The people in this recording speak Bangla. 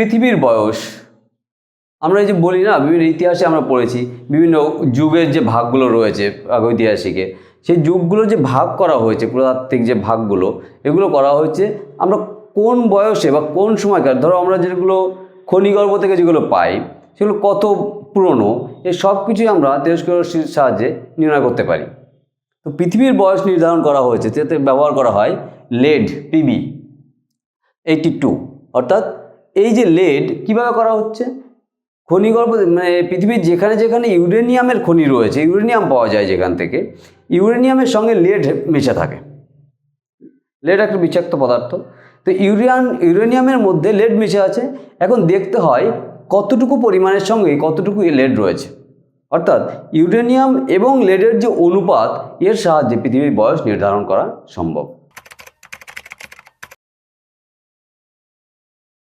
পৃথিবীর বয়স, আমরা এই যে বলি না, বিভিন্ন ইতিহাসে আমরা পড়েছি, বিভিন্ন যুগের যে ভাগগুলো রয়েছে ঐতিহাসিকে, সেই যুগগুলো যে ভাগ করা হয়েছে, পুরাতাত্ত্বিক যে ভাগগুলো, এগুলো করা হয়েছে, আমরা কোন বয়সে বা কোন সময়কার, ধরো আমরা যেগুলো খনিগর্ভ থেকে যেগুলো পাই, সেগুলো কত পুরনো এই সব কিছুই আমরা তেজস্ক্রিয় রশ্মির সাহায্যে নির্ণয় করতে পারি। তো পৃথিবীর বয়স নির্ধারণ করা হয়েছে যাতে ব্যবহার করা হয়, লেড, পিবি এইটি টু, অর্থাৎ এই যে লেড কীভাবে করা হচ্ছে? খনিগর্ভ মানে পৃথিবীর যেখানে যেখানে ইউরেনিয়ামের খনি রয়েছে, ইউরেনিয়াম পাওয়া যায় যেখান থেকে, ইউরেনিয়ামের সঙ্গে লেড মেশা থাকে। লেড একটা বিষাক্ত পদার্থ। তো ইউরিয়ান, ইউরেনিয়ামের মধ্যে লেড মিশে আছে। এখন দেখতে হয় কতটুকু পরিমাণের সঙ্গে কতটুকু লেড রয়েছে। অর্থাৎ ইউরেনিয়াম এবং লেডের যে অনুপাত, এর সাহায্যে পৃথিবীর বয়স নির্ধারণ করা সম্ভব।